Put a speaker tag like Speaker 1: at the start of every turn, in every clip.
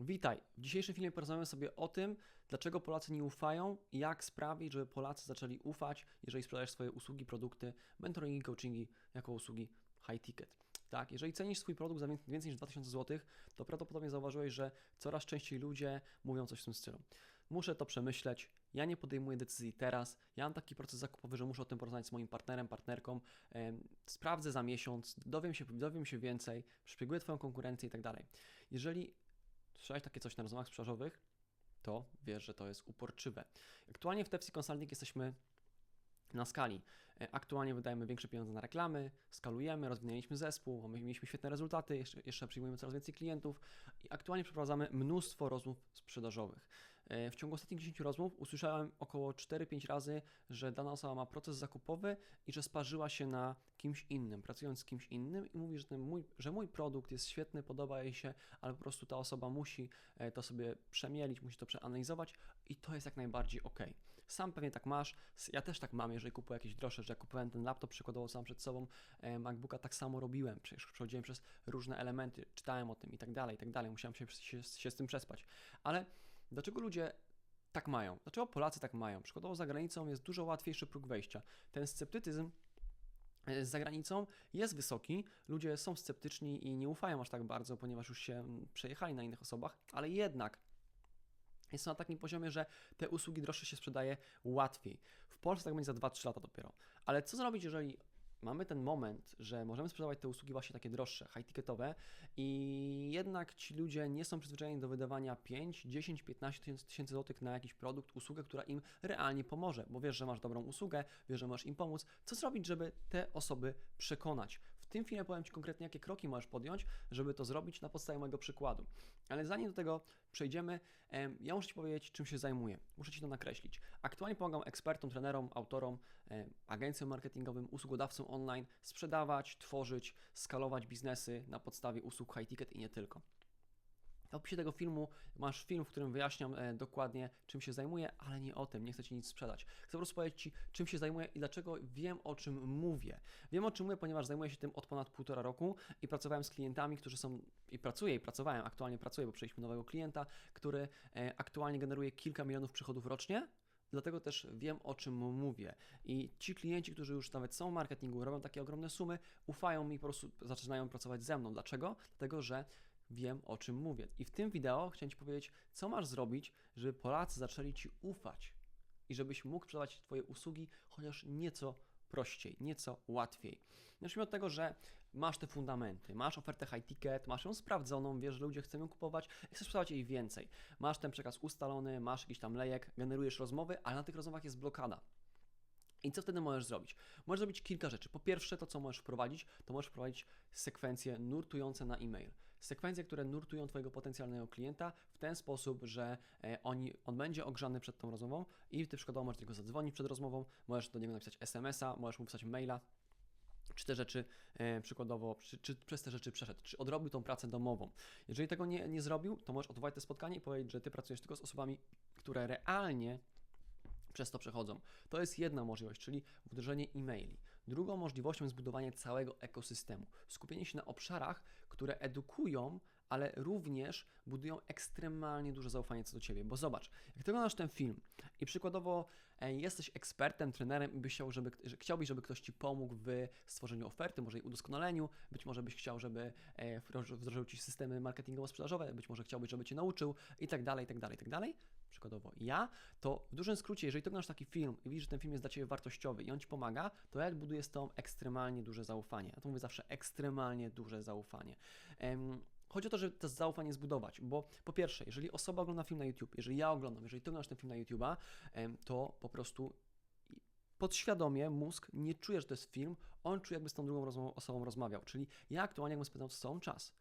Speaker 1: Witaj! W dzisiejszym filmie porozmawiamy sobie o tym, dlaczego Polacy nie ufają i jak sprawić, żeby Polacy zaczęli ufać, jeżeli sprzedajesz swoje usługi, produkty, mentoringi, coachingi jako usługi high ticket. Tak, jeżeli cenisz swój produkt za więcej niż 2000 zł, to prawdopodobnie zauważyłeś, że coraz częściej ludzie mówią coś w tym stylu. Muszę to przemyśleć, ja nie podejmuję decyzji teraz, ja mam taki proces zakupowy, że muszę o tym porozmawiać z moim partnerem, partnerką, sprawdzę za miesiąc, dowiem się, dowiem się więcej, przeszpieguję Twoją konkurencję i tak dalej. Jeżeli słyszałeś takie coś na rozmowach sprzedażowych, to wiesz, że to jest uporczywe. Aktualnie w Tepsi Consulting jesteśmy na skali. E, aktualnie wydajemy większe pieniądze na reklamy, skalujemy, rozwinęliśmy zespół, mieliśmy świetne rezultaty, jeszcze, jeszcze przyjmujemy coraz więcej klientów i aktualnie przeprowadzamy mnóstwo rozmów sprzedażowych. W ciągu ostatnich 10 rozmów usłyszałem około 4-5 razy, że dana osoba ma proces zakupowy i że sparzyła się na kimś innym, pracując z kimś innym i mówi, że, mój, że mój produkt jest świetny, podoba jej się, ale po prostu ta osoba musi e, to sobie przemielić, musi to przeanalizować i to jest jak najbardziej ok. Sam pewnie tak masz, ja też tak mam, jeżeli kupuję jakieś droższe, że jak kupowałem ten laptop przykładowo sam przed sobą e, MacBooka, tak samo robiłem, przecież przechodziłem przez różne elementy, czytałem o tym i tak dalej, i tak dalej, musiałem się, się, się z tym przespać, ale Dlaczego ludzie tak mają? Dlaczego Polacy tak mają? Przykładowo za granicą jest dużo łatwiejszy próg wejścia. Ten sceptycyzm e, z zagranicą jest wysoki, ludzie są sceptyczni i nie ufają aż tak bardzo, ponieważ już się przejechali na innych osobach, ale jednak jest to na takim poziomie, że te usługi droższe się sprzedaje łatwiej. W Polsce tak będzie za 2-3 lata dopiero. Ale co zrobić, jeżeli mamy ten moment, że możemy sprzedawać te usługi właśnie takie droższe, high-ticketowe i jednak ci ludzie nie są przyzwyczajeni do wydawania 5, 10, 15 tysięcy złotych na jakiś produkt, usługę, która im realnie pomoże, bo wiesz, że masz dobrą usługę, wiesz, że możesz im pomóc. Co zrobić, żeby te osoby przekonać? Tym filmie powiem Ci konkretnie, jakie kroki możesz podjąć, żeby to zrobić na podstawie mojego przykładu. Ale zanim do tego przejdziemy, ja muszę Ci powiedzieć, czym się zajmuję. Muszę Ci to nakreślić. Aktualnie pomagam ekspertom, trenerom, autorom, agencjom marketingowym, usługodawcom online sprzedawać, tworzyć, skalować biznesy na podstawie usług high ticket i nie tylko. W opisie tego filmu masz film, w którym wyjaśniam e, dokładnie, czym się zajmuję, ale nie o tym, nie chcę Ci nic sprzedać. Chcę po prostu powiedzieć Ci, czym się zajmuję i dlaczego wiem, o czym mówię. Wiem, o czym mówię, ponieważ zajmuję się tym od ponad półtora roku i pracowałem z klientami, którzy są, i pracuję, i pracowałem, aktualnie pracuję, bo przejęliśmy nowego klienta, który e, aktualnie generuje kilka milionów przychodów rocznie, Dlatego też wiem, o czym mówię. I ci klienci, którzy już nawet są w marketingu, robią takie ogromne sumy, ufają mi, po prostu zaczynają pracować ze mną. Dlaczego? Dlatego, że wiem, o czym mówię. I w tym wideo chciałem Ci powiedzieć, co masz zrobić, żeby Polacy zaczęli Ci ufać i żebyś mógł sprzedawać Twoje usługi chociaż nieco prościej, nieco łatwiej. Zacznijmy od tego, że masz te fundamenty, masz ofertę high ticket, masz ją sprawdzoną, wiesz, że ludzie chcą ją kupować i chcesz sprzedawać jej więcej. Masz ten przekaz ustalony, masz jakiś tam lejek, generujesz rozmowy, ale na tych rozmowach jest blokada. I co wtedy możesz zrobić? Możesz zrobić kilka rzeczy. Po pierwsze, to co możesz wprowadzić, to możesz wprowadzić sekwencje nurtujące na e-mail. Sekwencje, które nurtują Twojego potencjalnego klienta w ten sposób, że e, oni, on będzie ogrzany przed tą rozmową i Ty przykładowo możesz do niego zadzwonić przed rozmową, możesz do niego napisać SMS-a, możesz mu pisać maila, czy te rzeczy e, przykładowo, czy, czy, przez te rzeczy przeszedł, czy odrobił tą pracę domową. Jeżeli tego nie, nie zrobił, to możesz odwołać te spotkanie i powiedzieć, że Ty pracujesz tylko z osobami, które realnie przez to przechodzą. To jest jedna możliwość, czyli wdrożenie e-maili. Drugą możliwością jest budowanie całego ekosystemu. Skupienie się na obszarach, które edukują ale również budują ekstremalnie duże zaufanie co do Ciebie. Bo zobacz, jak Ty oglądasz ten film i przykładowo e, jesteś ekspertem, trenerem i byś chciał, żeby, że chciałbyś, żeby ktoś Ci pomógł w stworzeniu oferty, może jej udoskonaleniu, być może byś chciał, żeby e, wdrożył Ci systemy marketingowo-sprzedażowe, być może chciałbyś, żeby Cię nauczył i tak dalej, i tak dalej, i tak dalej. Przykładowo ja, to w dużym skrócie, jeżeli Ty oglądasz taki film i widzisz, że ten film jest dla Ciebie wartościowy i on Ci pomaga, to jak buduje z tą ekstremalnie duże zaufanie. Ja to mówię zawsze ekstremalnie duże zaufanie. Chodzi o to, żeby to zaufanie zbudować, bo po pierwsze, jeżeli osoba ogląda film na YouTube, jeżeli ja oglądam, jeżeli ty oglądasz ten film na YouTube'a, to po prostu podświadomie mózg nie czuje, że to jest film, on czuje, jakby z tą drugą osobą rozmawiał. Czyli ja aktualnie jakbym spędzał z sobą czas.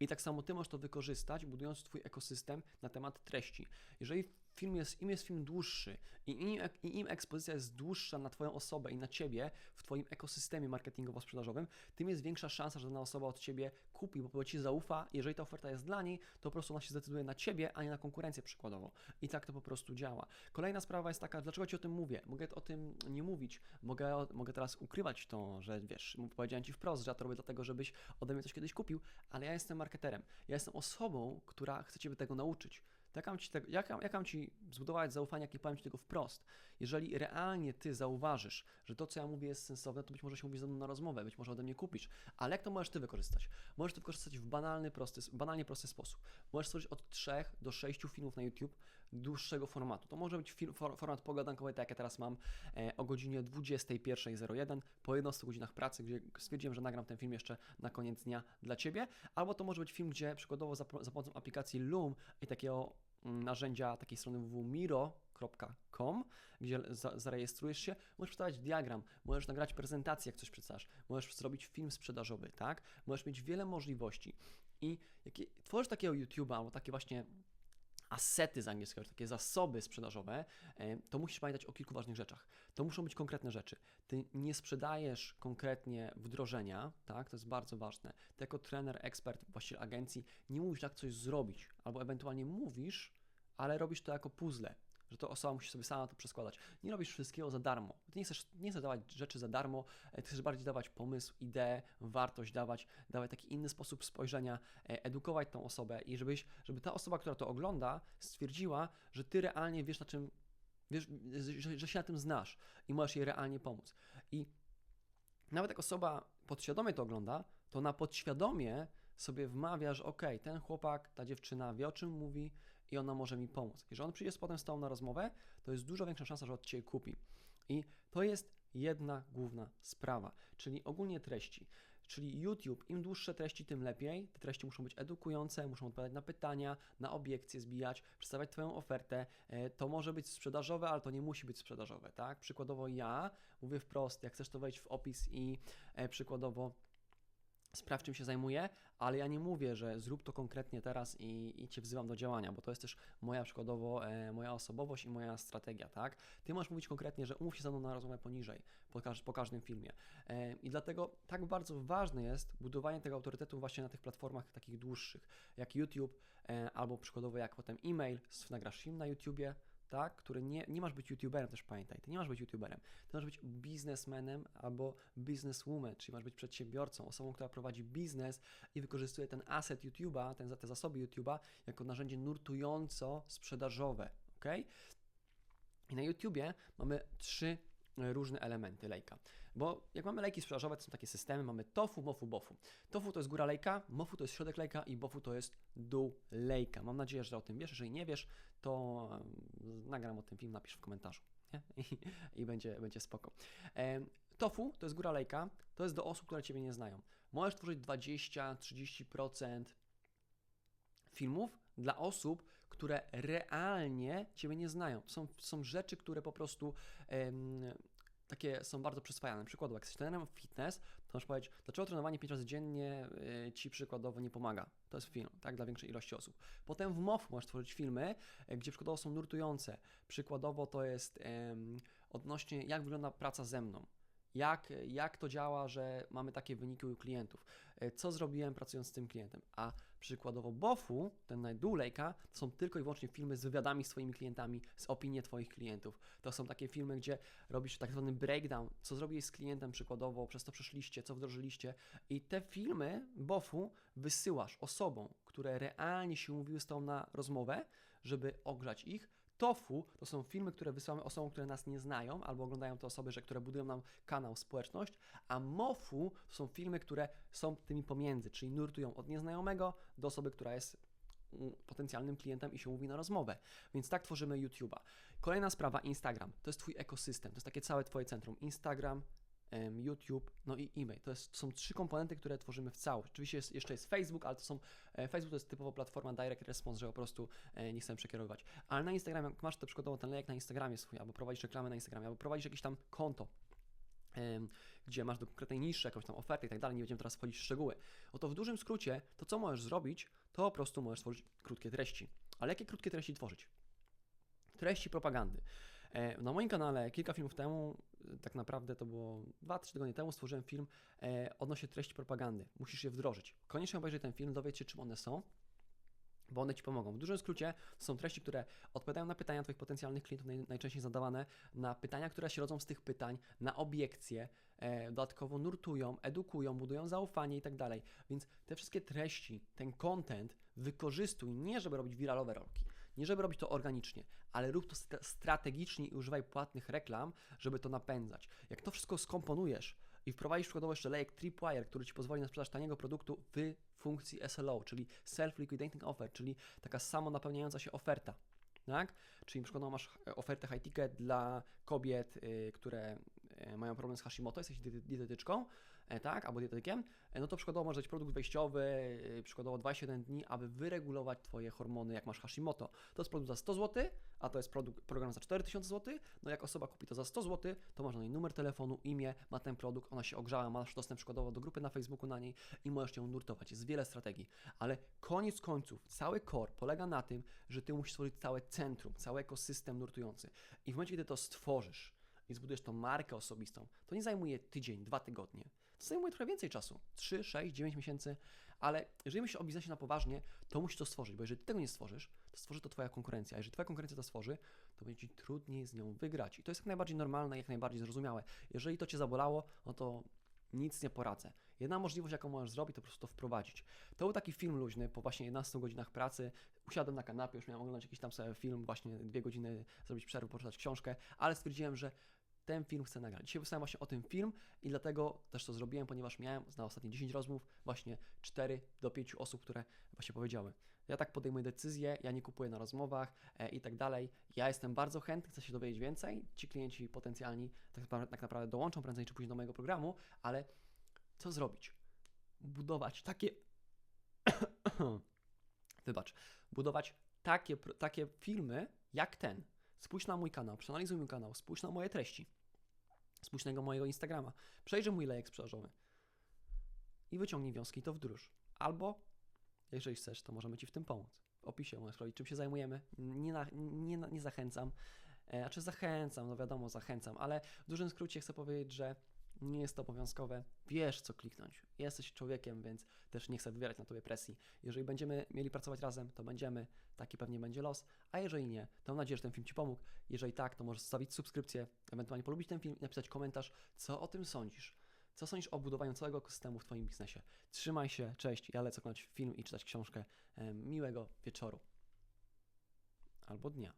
Speaker 1: I tak samo ty możesz to wykorzystać, budując Twój ekosystem na temat treści. Jeżeli film jest, im jest film dłuższy i im, i im ekspozycja jest dłuższa na Twoją osobę i na Ciebie w Twoim ekosystemie marketingowo-sprzedażowym, tym jest większa szansa, że dana osoba od Ciebie kupi, bo Ci zaufa. Jeżeli ta oferta jest dla niej, to po prostu ona się zdecyduje na Ciebie, a nie na konkurencję przykładowo. I tak to po prostu działa. Kolejna sprawa jest taka, dlaczego Ci o tym mówię? Mogę o tym nie mówić, mogę, mogę teraz ukrywać to, że wiesz, powiedziałem Ci wprost, że ja to robię dlatego, żebyś ode mnie coś kiedyś kupił, ale ja jestem marketerem. Ja jestem osobą, która chce Ciebie tego nauczyć. Jak mam, ci jak, jak Ci zbudować zaufanie, jak nie powiem Ci tego wprost? Jeżeli realnie Ty zauważysz, że to, co ja mówię jest sensowne, to być może się mówi ze mną na rozmowę, być może ode mnie kupisz. Ale jak to możesz Ty wykorzystać? Możesz to wykorzystać w banalny, prosty, banalnie prosty sposób. Możesz stworzyć od 3 do 6 filmów na YouTube dłuższego formatu. To może być film, format pogadankowy, tak jak ja teraz mam, e, o godzinie 21.01 po 11 godzinach pracy, gdzie stwierdziłem, że nagram ten film jeszcze na koniec dnia dla Ciebie. Albo to może być film, gdzie przykładowo za, za pomocą aplikacji Loom i takiego narzędzia takiej strony www.miro.com, gdzie za, zarejestrujesz się, możesz przedstawiać diagram, możesz nagrać prezentację, jak coś przedstawiasz, możesz zrobić film sprzedażowy, tak? Możesz mieć wiele możliwości. I jak tworzysz takiego YouTube'a albo takie właśnie asety z angielskiego, takie zasoby sprzedażowe, e, to musisz pamiętać o kilku ważnych rzeczach. To muszą być konkretne rzeczy. Ty nie sprzedajesz konkretnie wdrożenia, tak? To jest bardzo ważne. Ty jako trener, ekspert, właściciel agencji nie mówisz, jak coś zrobić, albo ewentualnie mówisz, ale robisz to jako puzzle że to osoba musi sobie sama to przeskładać. Nie robisz wszystkiego za darmo. Ty nie chcesz, nie chcesz dawać rzeczy za darmo, e, ty chcesz bardziej dawać pomysł, ideę, wartość, dawać, dawać taki inny sposób spojrzenia, e, edukować tą osobę i żebyś, żeby ta osoba, która to ogląda, stwierdziła, że ty realnie wiesz na czym, wiesz, że, że się na tym znasz i możesz jej realnie pomóc. I nawet jak osoba podświadomie to ogląda, to na podświadomie sobie wmawia, że ok, ten chłopak, ta dziewczyna wie o czym mówi, i ona może mi pomóc. Jeżeli on przyjdzie z potem z tą na rozmowę, to jest dużo większa szansa, że od Ciebie kupi. I to jest jedna główna sprawa, czyli ogólnie treści. Czyli YouTube, im dłuższe treści, tym lepiej. Te treści muszą być edukujące, muszą odpowiadać na pytania, na obiekcje zbijać, przedstawiać Twoją ofertę. E, to może być sprzedażowe, ale to nie musi być sprzedażowe, tak? Przykładowo ja mówię wprost, jak chcesz to wejść w opis i e, przykładowo sprawdź, czym się zajmuję, ale ja nie mówię, że zrób to konkretnie teraz i, i Cię wzywam do działania, bo to jest też moja przykładowo, e, moja osobowość i moja strategia, tak? Ty możesz mówić konkretnie, że umów się ze mną na rozmowę poniżej, po, po każdym filmie. E, I dlatego tak bardzo ważne jest budowanie tego autorytetu właśnie na tych platformach takich dłuższych, jak YouTube, e, albo przykładowo jak potem e-mail, nagrasz film na YouTubie, tak, który nie, nie masz być youtuberem, też pamiętaj, ty nie masz być youtuberem, ty masz być biznesmenem albo businesswoman, czyli masz być przedsiębiorcą, osobą, która prowadzi biznes i wykorzystuje ten asset YouTube'a, ten, te zasoby YouTube'a jako narzędzie nurtująco sprzedażowe, ok? I na YouTubie mamy trzy różne elementy lejka. Bo jak mamy lejki sprzedażowe, to są takie systemy, mamy tofu, mofu, bofu. Tofu to jest góra lejka, mofu to jest środek lejka i bofu to jest dół lejka. Mam nadzieję, że o tym wiesz. Jeżeli nie wiesz, to nagram o tym film, napisz w komentarzu. I, I, będzie, będzie spoko. tofu to jest góra lejka, to jest do osób, które Ciebie nie znają. Możesz tworzyć 20-30% filmów dla osób, które realnie Ciebie nie znają. To są, są rzeczy, które po prostu takie są bardzo przyswajane. Przykładowo, jak jesteś trenerem fitness, to możesz powiedzieć, dlaczego trenowanie 5 razy dziennie y, Ci przykładowo nie pomaga. To jest film, tak, dla większej ilości osób. Potem w MOF możesz tworzyć filmy, y, gdzie przykładowo są nurtujące. Przykładowo to jest odnośnie, jak wygląda praca ze mną jak, jak to działa, że mamy takie wyniki u klientów, e, co zrobiłem pracując z tym klientem. A przykładowo BOFU, ten najdół lejka, to są tylko i wyłącznie filmy z wywiadami z Twoimi klientami, z opinii Twoich klientów. To są takie filmy, gdzie robisz tak zwany breakdown, co zrobiłeś z klientem przykładowo, przez to przeszliście, co wdrożyliście i te filmy BOFU wysyłasz osobom, które realnie się umówiły z Tobą na rozmowę, żeby ogrzać ich, Tofu to są filmy, które wysyłamy osobom, które nas nie znają, albo oglądają te osoby, że, które budują nam kanał, społeczność, a Mofu to są filmy, które są tymi pomiędzy, czyli nurtują od nieznajomego do osoby, która jest mm, potencjalnym klientem i się mówi na rozmowę. Więc tak tworzymy YouTube'a. Kolejna sprawa, Instagram. To jest Twój ekosystem, to jest takie całe Twoje centrum. Instagram, YouTube, no i e-mail. To, jest, to są trzy komponenty, które tworzymy w całość. Oczywiście jest, jeszcze jest Facebook, ale to są, e, Facebook to jest typowo platforma direct response, że po prostu e, nie chcemy przekierowywać. Ale na Instagramie, jak masz to przykładowo ten lejek na Instagramie swój, albo prowadzisz reklamę na Instagramie, albo prowadzisz jakieś tam konto, gdzie masz do konkretnej niższej jakąś tam ofertę i tak dalej, nie będziemy teraz wchodzić w szczegóły, oto w dużym skrócie, to co możesz zrobić, to po prostu możesz tworzyć krótkie treści. Ale jakie krótkie treści tworzyć? Treści propagandy. E, Na moim kanale kilka filmów temu, tak naprawdę to było 2-3 tygodnie temu, stworzyłem film e, odnośnie treści propagandy. Musisz je wdrożyć. Koniecznie obejrzyj ten film, dowiedz się, czym one są, bo one Ci pomogą. W dużym skrócie są treści, które odpowiadają na pytania Twoich potencjalnych klientów, naj, najczęściej zadawane, na pytania, które się rodzą z tych pytań, na obiekcje, e, dodatkowo nurtują, edukują, budują zaufanie i tak dalej. Więc te wszystkie treści, ten content wykorzystuj nie, żeby robić wiralowe rolki, nie żeby robić to organicznie, ale rób to strategicznie i używaj płatnych reklam, żeby to napędzać. Jak to wszystko skomponujesz i wprowadzisz przykładowo jeszcze lejek Tripwire, który Ci pozwoli na sprzedaż taniego produktu w funkcji SLO, czyli Self-Liquidating Offer, czyli taka samo napełniająca się oferta. Tak? Czyli przykładowo masz e, ofertę high ticket dla kobiet, y, które y, mają problem z Hashimoto, jesteś dietetyczką, e, tak, albo dietetykiem, e, no to przykładowo może być produkt wejściowy, y, przykładowo 21 dni, aby wyregulować Twoje hormony, jak masz Hashimoto. To jest produkt za 100 zł, a to jest produkt, program za 4000 zł. No jak osoba kupi to za 100 zł, to masz na niej numer telefonu, imię, ma ten produkt, ona się ogrzała, masz dostęp przykładowo do grupy na Facebooku na niej i możesz ją nurtować. Jest wiele strategii, ale koniec końców, cały core polega na tym, że Ty musisz stworzyć całe centrum, cały ekosystem nurtujący. I w momencie, kiedy to stworzysz i zbudujesz tą markę osobistą, to nie zajmuje tydzień, dwa tygodnie. To zajmuje trochę więcej czasu. 3, 6, 9 miesięcy, ale jeżeli myślisz o biznesie na poważnie, to musisz to stworzyć, bo jeżeli ty tego nie stworzysz, to stworzy to twoja konkurencja. A jeżeli twoja konkurencja to stworzy, to będzie ci trudniej z nią wygrać. I to jest jak najbardziej normalne, jak najbardziej zrozumiałe. Jeżeli to cię zabolało, no to nic nie poradzę. Jedna możliwość, jaką możesz zrobić, to po prostu to wprowadzić. To był taki film luźny, po właśnie 11 godzinach pracy. Usiadłem na kanapie, już miałem oglądać jakiś tam sobie film, właśnie dwie godziny zrobić przerwę, poczytać książkę, ale stwierdziłem, że ten film chcę nagrać. Dzisiaj wysłałem właśnie o tym film i dlatego też to zrobiłem, ponieważ miałem na ostatnie 10 rozmów właśnie 4 do 5 osób, które właśnie powiedziały. Ja tak podejmuję decyzje, ja nie kupuję na rozmowach e, i tak dalej. Ja jestem bardzo chętny, chcę się dowiedzieć więcej. Ci klienci potencjalni tak tak naprawdę dołączą prędzej czy później do mojego programu, ale co zrobić? Budować takie. Wybacz. Budować takie, takie filmy jak ten. Spójrz na mój kanał, przeanalizuj mój kanał, spójrz na moje treści. Spójrz na jego- mojego Instagrama, przejrzyj mój lejek sprzedażowy i wyciągnij wnioski to wdróż. Albo, jeżeli chcesz, to możemy Ci w tym pomóc. W opisie możesz sprawdzić, czym się zajmujemy. Nie, na, nie, nie zachęcam, e, znaczy zachęcam, no wiadomo, zachęcam, ale w dużym skrócie chcę powiedzieć, że nie jest to obowiązkowe. Wiesz, co kliknąć. Jesteś człowiekiem, więc też nie chcę wywierać na Tobie presji. Jeżeli będziemy mieli pracować razem, to będziemy. Taki pewnie będzie los. A jeżeli nie, to mam nadzieję, że ten film Ci pomógł. Jeżeli tak, to możesz zostawić subskrypcję, ewentualnie polubić ten film i napisać komentarz, co o tym sądzisz. Co sądzisz o budowaniu całego ekosystemu w Twoim biznesie? Trzymaj się, cześć. Ja lecę oglądać film i czytać książkę. Miłego wieczoru. Albo dnia.